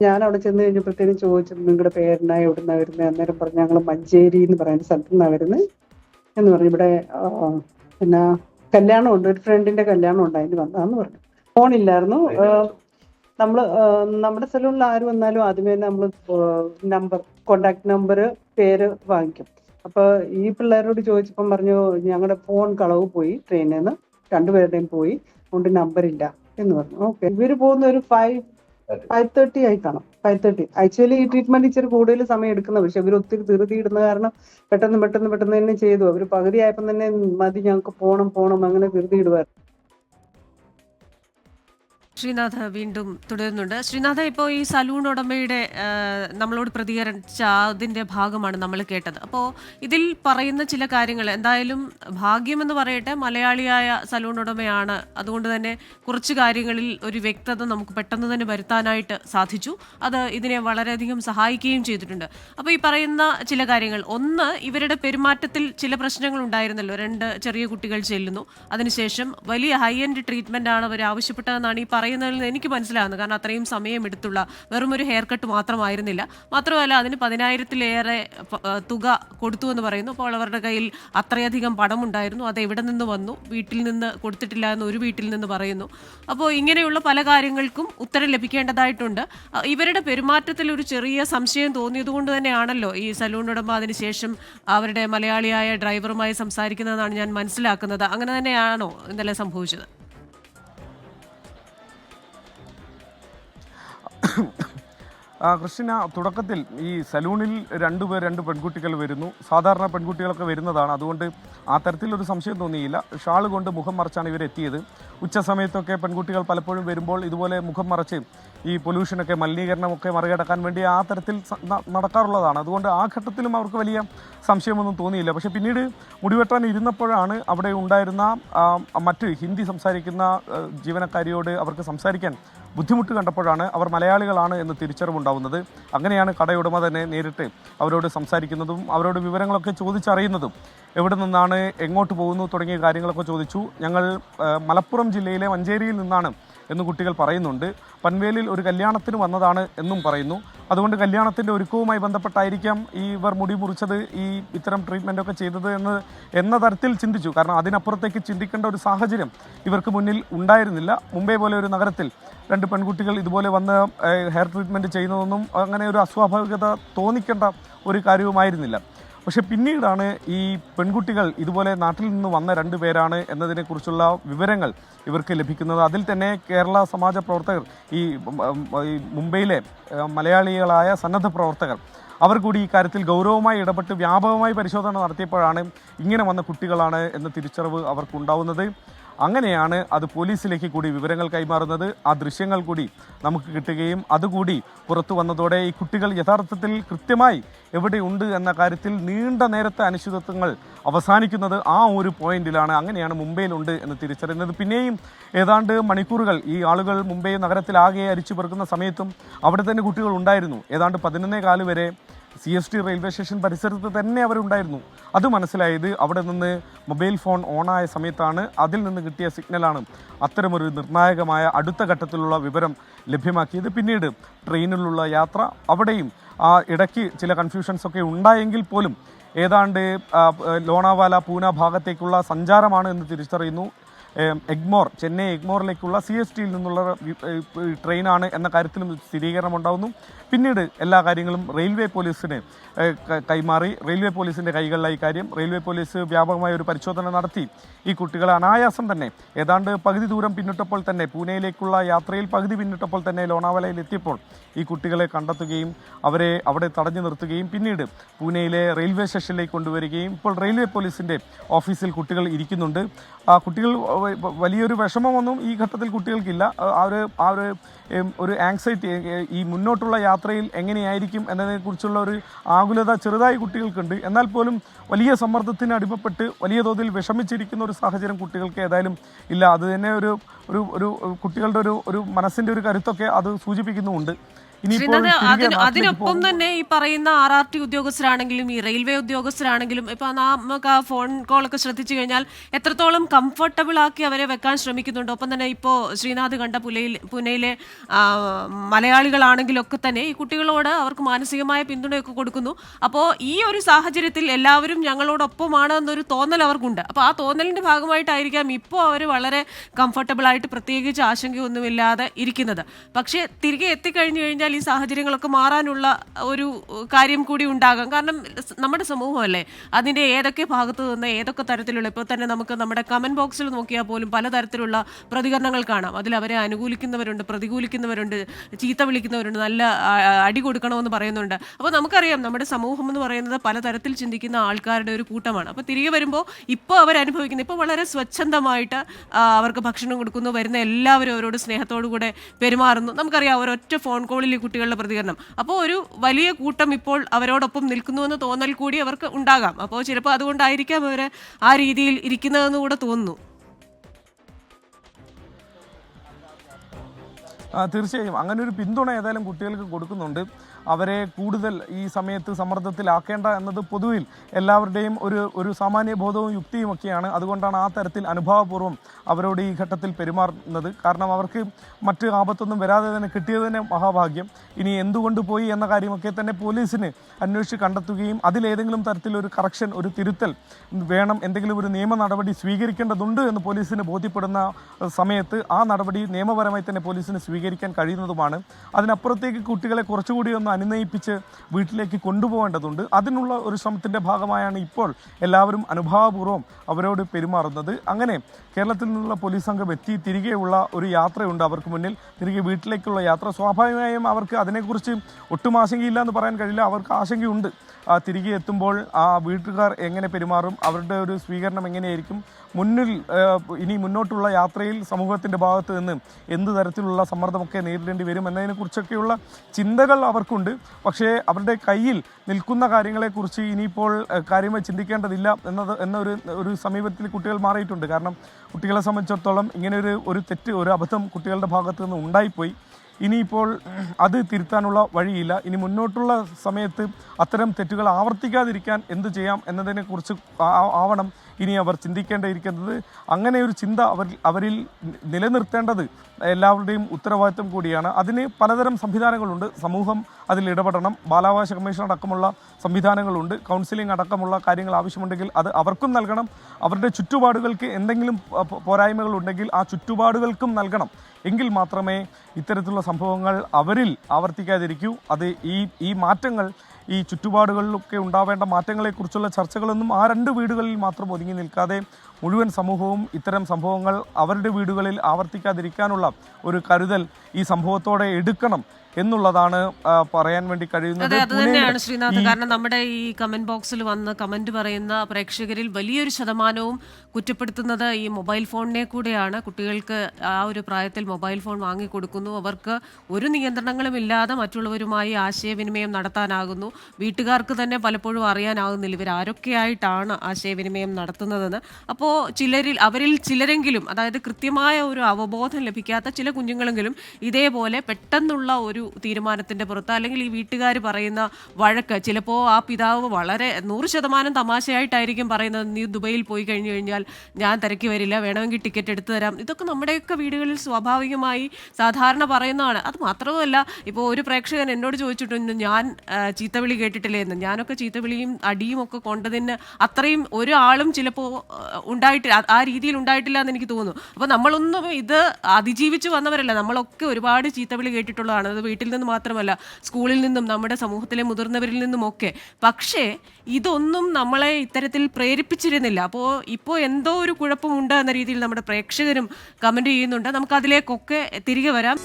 ഞാൻ അവിടെ ചെന്ന് കഴിഞ്ഞപ്പോഴത്തേനും ചോദിച്ചു നിങ്ങളുടെ പേരെന്നാ? എവിടുന്നാ വരുന്നത് അന്നേരം പറഞ്ഞു ഞങ്ങൾ മഞ്ചേരി എന്ന് പറയുന്ന സ്ഥലത്തു നിന്നാണ് വരുന്നത് എന്ന് പറഞ്ഞു ഇവിടെ പിന്നെ കല്യാണം ഉണ്ട് ഒരു ഫ്രണ്ടിന്റെ കല്യാണം ഉണ്ട് അതിന് വന്നതാന്ന് പറഞ്ഞു. ഫോണില്ലായിരുന്നു നമ്മൾ നമ്മുടെ സ്ഥലമുള്ള ആര് വന്നാലും ആദ്യമേ നമ്മൾ നമ്പർ കോണ്ടാക്ട് നമ്പർ പേര് വാങ്ങിക്കും. അപ്പൊ ഈ പിള്ളേരോട് ചോദിച്ചപ്പം പറഞ്ഞു ഞങ്ങളുടെ ഫോൺ കളവ് പോയി ട്രെയിനിൽ നിന്ന് രണ്ടുപേരുടെയും പോയി അതുകൊണ്ട് നമ്പർ ഇല്ല എന്ന് പറഞ്ഞു. ഓക്കെ. ഇവർ പോകുന്ന ഒരു ഫൈവ് ഫൈവ് തേർട്ടി ആയി കാണും ഫൈവ് തേർട്ടി ആക്ച്വലി ഈ ട്രീറ്റ്മെന്റ് ഇച്ചിരി കൂടുതൽ സമയം എടുക്കുന്ന പക്ഷെ ഇവർ ഒത്തിരി ധൃതി ഇടുന്ന കാരണം പെട്ടെന്ന് പെട്ടെന്ന് പെട്ടെന്ന് തന്നെ ചെയ്തു. അവർ പകുതി ആയപ്പോൾ തന്നെ മതി ഞങ്ങൾക്ക് പോണം പോണം അങ്ങനെ ധൃതി ഇടുവായിരുന്നു ശ്രീനാഥ് വീണ്ടും തുടരുന്നുണ്ട്. ശ്രീനാഥ ഇപ്പോൾ ഈ സലൂൺ ഉടമയുടെ നമ്മളോട് പ്രതികരിച്ച അതിന്റെ ഭാഗമാണ് നമ്മൾ കേട്ടത്. അപ്പോൾ ഇതിൽ പറയുന്ന ചില കാര്യങ്ങൾ എന്തായാലും ഭാഗ്യമെന്ന് പറയട്ടെ മലയാളിയായ സലൂൺ ഉടമയാണ്. അതുകൊണ്ട് തന്നെ കുറച്ച് കാര്യങ്ങളിൽ ഒരു വ്യക്തത നമുക്ക് പെട്ടെന്ന് തന്നെ വരുത്താനായിട്ട് സാധിച്ചു. അത് ഇതിനെ വളരെയധികം സഹായിക്കുകയും ചെയ്തിട്ടുണ്ട്. അപ്പോൾ ഈ പറയുന്ന ചില കാര്യങ്ങൾ ഒന്ന് ഇവരുടെ പെരുമാറ്റത്തിൽ ചില പ്രശ്നങ്ങൾ ഉണ്ടായിരുന്നല്ലോ. രണ്ട് ചെറിയ കുട്ടികൾ ചെല്ലുന്നു. അതിനുശേഷം വലിയ ഹൈ എൻഡ് ട്രീറ്റ്മെന്റ് ആണ് അവർ ആവശ്യപ്പെട്ടതെന്നാണ് ഈ പറയുന്നതിൽ നിന്ന് എനിക്ക് മനസ്സിലാകുന്നു. കാരണം അത്രയും സമയം എടുത്തുള്ള വെറും ഒരു ഹെയർ കട്ട് മാത്രമായിരുന്നില്ല. മാത്രമല്ല അതിന് പതിനായിരത്തിലേറെ തുക കൊടുത്തു എന്ന് പറയുന്നു. അപ്പോൾ അവരുടെ കയ്യിൽ അത്രയധികം പണമുണ്ടായിരുന്നു. അത് എവിടെ നിന്ന് വന്നു? വീട്ടിൽ നിന്ന് കൊടുത്തിട്ടില്ല എന്ന് ഒരു വീട്ടിൽ നിന്ന് പറയുന്നു. അപ്പോൾ ഇങ്ങനെയുള്ള പല കാര്യങ്ങൾക്കും ഉത്തരം ലഭിക്കേണ്ടതായിട്ടുണ്ട്. ഇവരുടെ പെരുമാറ്റത്തിൽ ഒരു ചെറിയ സംശയം തോന്നിയതുകൊണ്ട് തന്നെയാണല്ലോ ഈ സലൂൺ ഉടമ അതിനുശേഷം അവരുടെ മലയാളിയായ ഡ്രൈവറുമായി സംസാരിക്കുന്നതെന്നാണ് ഞാൻ മനസ്സിലാക്കുന്നത്. അങ്ങനെ തന്നെയാണോ ഇന്നലെ സംഭവിച്ചത്? കൃഷ്ണ തുടക്കത്തിൽ ഈ സലൂണിൽ രണ്ടുപേർ രണ്ട് പെൺകുട്ടികൾ വരുന്നു. സാധാരണ പെൺകുട്ടികളൊക്കെ വരുന്നതാണ്. അതുകൊണ്ട് ആ തരത്തിലൊരു സംശയം തോന്നിയില്ല. ഷാൾ കൊണ്ട് മുഖം മറച്ചാണ് ഇവരെത്തിയത്. ഉച്ച സമയത്തൊക്കെ പെൺകുട്ടികൾ പലപ്പോഴും വരുമ്പോൾ ഇതുപോലെ മുഖം മറച്ച് ഈ പൊല്യൂഷനൊക്കെ മലിനീകരണമൊക്കെ മറികടക്കാൻ വേണ്ടി ആ തരത്തിൽ നടക്കാറുള്ളതാണ്. അതുകൊണ്ട് ആ ഘട്ടത്തിലും അവർക്ക് വലിയ സംശയമൊന്നും തോന്നിയില്ല. പക്ഷേ പിന്നീട് മുടിവെട്ടാൻ ഇരുന്നപ്പോഴാണ് അവിടെ ഉണ്ടായിരുന്ന മറ്റ് ഹിന്ദി സംസാരിക്കുന്ന ജീവനക്കാരിയോട് അവർക്ക് സംസാരിക്കാൻ ബുദ്ധിമുട്ട് കണ്ടപ്പോഴാണ് അവർ മലയാളികളാണ് എന്ന് തിരിച്ചറിവുണ്ടാവുന്നത്. അങ്ങനെയാണ് കടയുടമ തന്നെ നേരിട്ട് അവരോട് സംസാരിക്കുന്നതും അവരോട് വിവരങ്ങളൊക്കെ ചോദിച്ചറിയുന്നതും. എവിടെ നിന്നാണ് എങ്ങോട്ട് പോകുന്നു തുടങ്ങിയ കാര്യങ്ങളൊക്കെ ചോദിച്ചു. ഞങ്ങൾ മലപ്പുറം ജില്ലയിലെ മഞ്ചേരിയിൽ നിന്നാണ് എന്ന് കുട്ടികൾ പറയുന്നുണ്ട്. പൻവേലിൽ ഒരു കല്യാണത്തിന് വന്നതാണ് എന്നും പറയുന്നു. അതുകൊണ്ട് കല്യാണത്തിന്റെ ഒരുക്കവുമായി ബന്ധപ്പെട്ടായിരിക്കാം ഈ ഇവർ മുടി മുറിച്ചത് ഈ ഇത്തരം ട്രീറ്റ്മെന്റൊക്കെ ചെയ്തത് എന്ന് എന്ന തരത്തിൽ ചിന്തിച്ചു. കാരണം അതിനപ്പുറത്തേക്ക് ചിന്തിക്കേണ്ട ഒരു സാഹചര്യം ഇവർക്ക് മുന്നിൽ ഉണ്ടായിരുന്നില്ല. മുംബൈ പോലെ ഒരു നഗരത്തിൽ രണ്ട് പെൺകുട്ടികൾ ഇതുപോലെ വന്ന് ഹെയർ ട്രീറ്റ്മെന്റ് ചെയ്യുന്നതൊന്നും അങ്ങനെ ഒരു അസ്വാഭാവികത തോന്നിക്കേണ്ട ഒരു കാര്യവുമായിരുന്നില്ല. പക്ഷെ പിന്നീടാണ് ഈ പെൺകുട്ടികൾ ഇതുപോലെ നാട്ടിൽ നിന്ന് വന്ന രണ്ടു പേരാണ് എന്നതിനെക്കുറിച്ചുള്ള വിവരങ്ങൾ ഇവർക്ക് ലഭിക്കുന്നത്. അതിൽ തന്നെ കേരള സമാജ പ്രവർത്തകർ ഈ മുംബൈയിലെ മലയാളികളായ സന്നദ്ധ പ്രവർത്തകർ അവർ കൂടി ഈ കാര്യത്തിൽ ഗൗരവമായി ഇടപെട്ട് വ്യാപകമായി പരിശോധന നടത്തിയപ്പോഴാണ് ഇങ്ങനെ വന്ന കുട്ടികളാണ് എന്ന തിരിച്ചറിവ് അവർക്കുണ്ടാവുന്നത്. അങ്ങനെയാണ് അത് പോലീസിലേക്ക് കൂടി വിവരങ്ങൾ കൈമാറുന്നത്. ആ ദൃശ്യങ്ങൾ കൂടി നമുക്ക് കിട്ടുകയും അതുകൂടി പുറത്തു വന്നതോടെ ഈ കുട്ടികൾ യഥാർത്ഥത്തിൽ കൃത്യമായി എവിടെയുണ്ട് എന്ന കാര്യത്തിൽ നീണ്ട നേരത്തെ അനിശ്ചിതത്വങ്ങൾ അവസാനിക്കുന്നത് ആ ഒരു പോയിന്റിലാണ്. അങ്ങനെയാണ് മുംബൈയിലുണ്ട് എന്ന് തിരിച്ചറിയുന്നത്. പിന്നെയും ഏതാണ്ട് മണിക്കൂറുകൾ ഈ ആളുകൾ മുംബൈ നഗരത്തിലാകെ അരിച്ചു പെറുക്കുന്ന സമയത്തും അവിടെ തന്നെ കുട്ടികൾ ഉണ്ടായിരുന്നു. ഏതാണ്ട് പതിനൊന്നേ കാൽ വരെ C S T railway station പരിസരത്ത് തന്നെ അവരുണ്ടായിരുന്നു. അത് മനസ്സിലായത് അവിടെ നിന്ന് മൊബൈൽ ഫോൺ ഓണായ സമയത്താണ് അതിൽ നിന്ന് കിട്ടിയ സിഗ്നലാണ് അത്തരമൊരു നിർണായകമായ അടുത്ത ഘട്ടത്തിലുള്ള വിവരം ലഭ്യമാക്കിയത്. പിന്നീട് ട്രെയിനിലുള്ള യാത്ര അവിടെയും ആ ഇടയ്ക്ക് ചില കൺഫ്യൂഷൻസ് ഒക്കെ ഉണ്ടായെങ്കിൽ പോലും ഏതാണ്ട് ലോണാവാല പൂന ഭാഗത്തേക്കുള്ള സഞ്ചാരമാണ് എന്ന് തിരിച്ചറിയുന്നു. എഗ്മോർ ചെന്നൈ എഗ്മോറിലേക്കുള്ള സി എസ് ടിയിൽ നിന്നുള്ള ട്രെയിനാണ് എന്ന കാര്യത്തിലും സ്ഥിരീകരണം ഉണ്ടാകുന്നു പിന്നീട് എല്ലാ കാര്യങ്ങളും റെയിൽവേ പോലീസിന് കൈമാറി. റെയിൽവേ പോലീസിന്റെ കൈകളിലായി കാര്യം. റെയിൽവേ പോലീസ് വ്യാപകമായ ഒരു പരിശോധന നടത്തി. ഈ കുട്ടികളെ അനായാസം തന്നെ ഏതാണ്ട് പകുതി ദൂരം പിന്നിട്ടപ്പോൾ തന്നെ പൂനെയിലേക്കുള്ള യാത്രയിൽ പകുതി പിന്നിട്ടപ്പോൾ തന്നെ ലോണാവലയിൽ എത്തിയപ്പോൾ ഈ കുട്ടികളെ കണ്ടെത്തുകയും അവരെ അവിടെ തടഞ്ഞു നിർത്തുകയും പിന്നീട് പൂനെയിലെ റെയിൽവേ സ്റ്റേഷനിലേക്ക് കൊണ്ടുവരികയും ഇപ്പോൾ റെയിൽവേ പോലീസിന്റെ ഓഫീസിൽ കുട്ടികൾ ഇരിക്കുന്നുണ്ട്. ആ കുട്ടികൾ വലിയൊരു വിഷമമൊന്നും ഈ ഘട്ടത്തിൽ കുട്ടികൾക്കില്ല. ആ ഒരു ആ ഒരു ഒരു ആങ്സൈറ്റി ഈ മുന്നോട്ടുള്ള യാത്രയിൽ എങ്ങനെയായിരിക്കും എന്നതിനെക്കുറിച്ചുള്ള ഒരു ആകുലത ചെറുതായി കുട്ടികൾക്കുണ്ട്. എന്നാൽ പോലും വലിയ സമ്മർദ്ദത്തിന് അടിമപ്പെട്ട് വലിയ തോതിൽ വിഷമിച്ചിരിക്കുന്ന ഒരു സാഹചര്യം കുട്ടികൾക്ക് ഏതായാലും ഇല്ല. അത് തന്നെ ഒരു ഒരു ഒരു കുട്ടികളുടെ ഒരു ഒരു മനസ്സിന്റെ ഒരു കരുത്തൊക്കെ അത് സൂചിപ്പിക്കുന്നുമുണ്ട്. അതിനൊപ്പം തന്നെ ഈ പറയുന്ന ആർ ആർ ടി ഉദ്യോഗസ്ഥരാണെങ്കിലും ഈ റെയിൽവേ ഉദ്യോഗസ്ഥരാണെങ്കിലും ഇപ്പൊ നമുക്ക് ആ ഫോൺ കോൾ ഒക്കെ ശ്രദ്ധിച്ചു കഴിഞ്ഞാൽ എത്രത്തോളം കംഫർട്ടബിൾ ആക്കി അവരെ വെക്കാൻ ശ്രമിക്കുന്നുണ്ട്. ഒപ്പം തന്നെ ഇപ്പോ ശ്രീനാഥ് കണ്ട പുലയിൽ പുനെയിലെ മലയാളികളാണെങ്കിലും മലയാളികളാണെങ്കിലൊക്കെ തന്നെ ഈ കുട്ടികളോട് അവർക്ക് മാനസികമായ പിന്തുണയൊക്കെ കൊടുക്കുന്നു. അപ്പോൾ ഈ ഒരു സാഹചര്യത്തിൽ എല്ലാവരും ഞങ്ങളോടൊപ്പമാണ് എന്നൊരു തോന്നൽ അവർക്കുണ്ട്. അപ്പോൾ ആ തോന്നലിന്റെ ഭാഗമായിട്ടായിരിക്കാം ഇപ്പോൾ അവർ വളരെ കംഫർട്ടബിൾ ആയിട്ട് പ്രത്യേകിച്ച് ആശങ്കയൊന്നുമില്ലാതെ ഇരിക്കുന്നത്. പക്ഷേ തിരികെ എത്തിക്കഴിഞ്ഞു കഴിഞ്ഞാൽ ഈ സാഹചര്യങ്ങളൊക്കെ മാറാനുള്ള ഒരു കാര്യം കൂടി ഉണ്ടാകാം. കാരണം നമ്മുടെ സമൂഹമല്ലേ? അതിന്റെ ഏതൊക്കെ ഭാഗത്ത് നിന്ന് ഏതൊക്കെ തരത്തിലുള്ള ഇപ്പോൾ തന്നെ നമുക്ക് നമ്മുടെ കമന്റ് ബോക്സിൽ നോക്കിയാൽ പോലും പലതരത്തിലുള്ള പ്രതികരണങ്ങൾ കാണാം. അതിൽ അവരെ അനുകൂലിക്കുന്നവരുണ്ട് പ്രതികൂലിക്കുന്നവരുണ്ട് ചീത്ത വിളിക്കുന്നവരുണ്ട് നല്ല അടി കൊടുക്കണമെന്ന് പറയുന്നുണ്ട്. അപ്പോൾ നമുക്കറിയാം നമ്മുടെ സമൂഹം എന്ന് പറയുന്നത് പലതരത്തിൽ ചിന്തിക്കുന്ന ആൾക്കാരുടെ ഒരു കൂട്ടമാണ്. അപ്പോൾ തിരികെ വരുമ്പോൾ ഇപ്പോൾ അവർ അനുഭവിക്കുന്നത് ഇപ്പോൾ വളരെ സ്വച്ഛന്തമായിട്ട് അവർക്ക് ഭക്ഷണം കൊടുക്കുന്നു വരുന്ന എല്ലാവരും അവരോട് സ്നേഹത്തോടു കൂടെ പെരുമാറുന്നു. നമുക്കറിയാം അവരൊറ്റ ഫോൺ കോളിൽ ഈ കുട്ടികളുടെ പ്രതികരണം. അപ്പോൾ ഒരു വലിയ കൂട്ടം ഇപ്പോൾ അവരോടൊപ്പം നിൽക്കുന്നുവെന്ന് തോന്നൽ കൂടി അവർക്ക് ഉണ്ടാകാം. അപ്പോൾ ചിലപ്പോൾ അതുകൊണ്ടായിരിക്കാം അവർ ആ രീതിയിൽ ഇരിക്കുന്നതെന്ന് കൂടെ തോന്നുന്നു. തീർച്ചയായും. അങ്ങനെ ഒരു പിന്തുണ ഏതായാലും കുട്ടികൾക്ക് കൊടുക്കുന്നുണ്ട്. അവരെ കൂടുതൽ ഈ സമയത്ത് സമ്മർദ്ദത്തിലാക്കേണ്ട എന്നത് പൊതുവിൽ എല്ലാവരുടെയും ഒരു ഒരു സാമാന്യ ബോധവും യുക്തിയുമൊക്കെയാണ് അതുകൊണ്ടാണ് ആ തരത്തിൽ അനുഭാവപൂർവം അവരോട് ഈ ഘട്ടത്തിൽ പെരുമാറുന്നത്. കാരണം അവർക്ക് മറ്റ് ആപത്തൊന്നും വരാതെ തന്നെ കിട്ടിയത് തന്നെ മഹാഭാഗ്യം. ഇനി എന്തുകൊണ്ട് പോയി എന്ന കാര്യമൊക്കെ തന്നെ പോലീസിന് അന്വേഷിച്ച് കണ്ടെത്തുകയും അതിലേതെങ്കിലും തരത്തിലൊരു കറക്ഷൻ ഒരു തിരുത്തൽ വേണം എന്തെങ്കിലും ഒരു നിയമ നടപടി സ്വീകരിക്കേണ്ടതുണ്ട് എന്ന് പോലീസിന് ബോധ്യപ്പെടുന്ന സമയത്ത് ആ നടപടി നിയമപരമായി തന്നെ പോലീസിന് സ്വീകരിക്കാൻ കഴിയുന്നതുമാണ്. അതിനപ്പുറത്തേക്ക് കുട്ടികളെ കുറച്ചുകൂടി ഒന്ന് അനുനയിപ്പിച്ച് വീട്ടിലേക്ക് കൊണ്ടുപോകേണ്ടതുണ്ട്. അതിനുള്ള ഒരു ശ്രമത്തിന്റെ ഭാഗമായാണ് ഇപ്പോൾ എല്ലാവരും അനുഭാവപൂർവം അവരോട് പെരുമാറുന്നത്. അങ്ങനെ കേരളത്തിൽ നിന്നുള്ള പോലീസ് സംഘം എത്തി തിരികെയുള്ള ഒരു യാത്രയുണ്ട് അവർക്ക് മുന്നിൽ. തിരികെ വീട്ടിലേക്കുള്ള യാത്ര സ്വാഭാവികമായും അവർക്ക് അതിനെക്കുറിച്ച് ഒട്ടും ആശങ്കയില്ല എന്ന് പറയാൻ കഴിയില്ല. അവർക്ക് ആശങ്കയുണ്ട്. തിരികെ എത്തുമ്പോൾ ആ വീട്ടുകാർ എങ്ങനെ പെരുമാറും? അവരുടെ ഒരു സ്വീകരണം എങ്ങനെയായിരിക്കും? മുന്നിൽ ഇനി മുന്നോട്ടുള്ള യാത്രയിൽ സമൂഹത്തിന്റെ ഭാഗത്ത് നിന്ന് എന്ത് തരത്തിലുള്ള സമ്മർദ്ദമൊക്കെ നേരിടേണ്ടി വരും എന്നതിനെക്കുറിച്ചൊക്കെയുള്ള ചിന്തകൾ അവർക്കുണ്ട്. പക്ഷേ അവരുടെ കയ്യിൽ നിൽക്കുന്ന കാര്യങ്ങളെക്കുറിച്ച് ഇനിയിപ്പോൾ കാര്യമായി ചിന്തിക്കേണ്ടതില്ല എന്നത് എന്നൊരു ഒരു സമീപത്തിൽ കുട്ടികൾ മാറിയിട്ടുണ്ട്. കാരണം കുട്ടികളെ സംബന്ധിച്ചിടത്തോളം ഇങ്ങനെ ഒരു ഒരു തെറ്റ് ഒരു അബദ്ധം കുട്ടികളുടെ ഭാഗത്തു നിന്ന് ഉണ്ടായിപ്പോയി. ഇനിയിപ്പോൾ അത് തിരുത്താനുള്ള വഴിയില്ല. ഇനി മുന്നോട്ടുള്ള സമയത്ത് അത്തരം തെറ്റുകൾ ആവർത്തിക്കാതിരിക്കാൻ എന്ത് ചെയ്യാം എന്നതിനെക്കുറിച്ച് ആവണം ഇനി അവർ ചിന്തിക്കേണ്ടിയിരിക്കുന്നത്. അങ്ങനെ ഒരു ചിന്ത അവർ അവരിൽ നിലനിർത്തേണ്ടത് എല്ലാവരുടെയും ഉത്തരവാദിത്വം കൂടിയാണ്. അതിന് പലതരം സംവിധാനങ്ങളുണ്ട്. സമൂഹം അതിൽ ഇടപെടണം. ബാലാവകാശ കമ്മീഷൻ അടക്കമുള്ള സംവിധാനങ്ങളുണ്ട്. കൗൺസിലിംഗ് അടക്കമുള്ള കാര്യങ്ങൾ ആവശ്യമുണ്ടെങ്കിൽ അത് അവർക്കും നൽകണം. അവരുടെ ചുറ്റുപാടുകൾക്ക് എന്തെങ്കിലും പ- പ- പോരായ്മകൾ ഉണ്ടെങ്കിൽ ആ ചുറ്റുപാടുകൾക്കും നൽകണം. എങ്കിൽ മാത്രമേ ഇത്തരത്തിലുള്ള സംഭവങ്ങൾ അവരിൽ ആവർത്തിക്കാതിരിക്കൂ. അത് ഈ ഈ മാറ്റങ്ങൾ ഈ ചുറ്റുപാടുകളിലൊക്കെ ഉണ്ടാവേണ്ട മാറ്റങ്ങളെക്കുറിച്ചുള്ള ചർച്ചകളൊന്നും ആ രണ്ട് വീടുകളിൽ മാത്രം ഒതുങ്ങി നിൽക്കാതെ മുഴുവൻ സമൂഹവും ഇത്തരം സംഭവങ്ങൾ അവരുടെ വീടുകളിൽ ആവർത്തിക്കാതിരിക്കാനുള്ള ഒരു കരുതൽ ഈ സംഭവത്തോടെ എടുക്കണം എന്നുള്ളതാണ് പറയാൻ വേണ്ടി കഴിയുന്നത്. അതെ തന്നെയാണ് ശ്രീനാഥ്. കാരണം നമ്മുടെ ഈ കമന്റ് ബോക്സിൽ വന്ന് കമന്റ് പറയുന്ന പ്രേക്ഷകരിൽ വലിയൊരു ശതമാനവും കുറ്റപ്പെടുത്തുന്നത് ഈ മൊബൈൽ ഫോണിനെ കൂടെയാണ്. കുട്ടികൾക്ക് ആ ഒരു പ്രായത്തിൽ മൊബൈൽ ഫോൺ വാങ്ങിക്കൊടുക്കുന്നു അവർക്ക് ഒരു നിയന്ത്രണങ്ങളും ഇല്ലാതെ മറ്റുള്ളവരുമായി ആശയവിനിമയം നടത്താനാകുന്നു. വീട്ടുകാർക്ക് തന്നെ പലപ്പോഴും അറിയാനാകുന്നില്ല ഇവർ ആരൊക്കെയായിട്ടാണ് ആശയവിനിമയം നടത്തുന്നതെന്ന്. അപ്പോൾ ചിലരിൽ അവരിൽ ചിലരെങ്കിലും അതായത് കൃത്യമായ ഒരു അവബോധം ലഭിക്കാത്ത ചില കുഞ്ഞുങ്ങളെങ്കിലും ഇതേപോലെ പെട്ടെന്നുള്ള ഒരു തീരുമാനത്തിന്റെ പുറത്ത് അല്ലെങ്കിൽ ഈ വീട്ടുകാർ പറയുന്ന വഴക്ക് ചിലപ്പോൾ ആ പിതാവ് വളരെ നൂറ് ശതമാനം തമാശയായിട്ടായിരിക്കും പറയുന്നത്. നീ ദുബൈയിൽ പോയി കഴിഞ്ഞു കഴിഞ്ഞാൽ ഞാൻ തിരക്കി വരില്ല വേണമെങ്കിൽ ടിക്കറ്റ് എടുത്തു തരാം. ഇതൊക്കെ നമ്മുടെയൊക്കെ വീടുകളിൽ സ്വാഭാവികമായി സാധാരണ പറയുന്നതാണ്. അത് മാത്രമല്ല ഇപ്പോൾ ഒരു പ്രേക്ഷകൻ എന്നോട് ചോദിച്ചിട്ടുണ്ട് ഞാൻ ചീത്തവിളി കേട്ടിട്ടില്ലേ? എന്ന്. ഞാനൊക്കെ ചീത്തവിളിയും അടിയും ഒക്കെ കൊണ്ടതിന് അത്രയും ഒരാളും ചിലപ്പോൾ ഉണ്ടായിട്ട് ആ- രീതിയിൽ ഉണ്ടായിട്ടില്ല എന്ന് എനിക്ക് തോന്നുന്നു. അപ്പോൾ നമ്മളൊന്നും ഇത് അതിജീവിച്ച് വന്നവരല്ല. നമ്മളൊക്കെ ഒരുപാട് ചീത്തവിളി കേട്ടിട്ടുള്ളതാണ്. അത് വീട്ടിൽ നിന്ന് മാത്രമല്ല സ്കൂളിൽ നിന്നും നമ്മുടെ സമൂഹത്തിലെ മുതിർന്നവരിൽ നിന്നുമൊക്കെ പക്ഷേ ഇതൊന്നും നമ്മളെ ഇത്തരത്തിൽ പ്രേരിപ്പിച്ചിരുന്നില്ല. അപ്പോൾ ഇപ്പോൾ എന്തോ ഒരു കുഴപ്പമുണ്ട് എന്ന രീതിയിൽ നമ്മുടെ പ്രേക്ഷകരും കമന്റ് ചെയ്യുന്നുണ്ട്. നമുക്ക് അതിലേക്കൊക്കെ തിരികെ വരാം.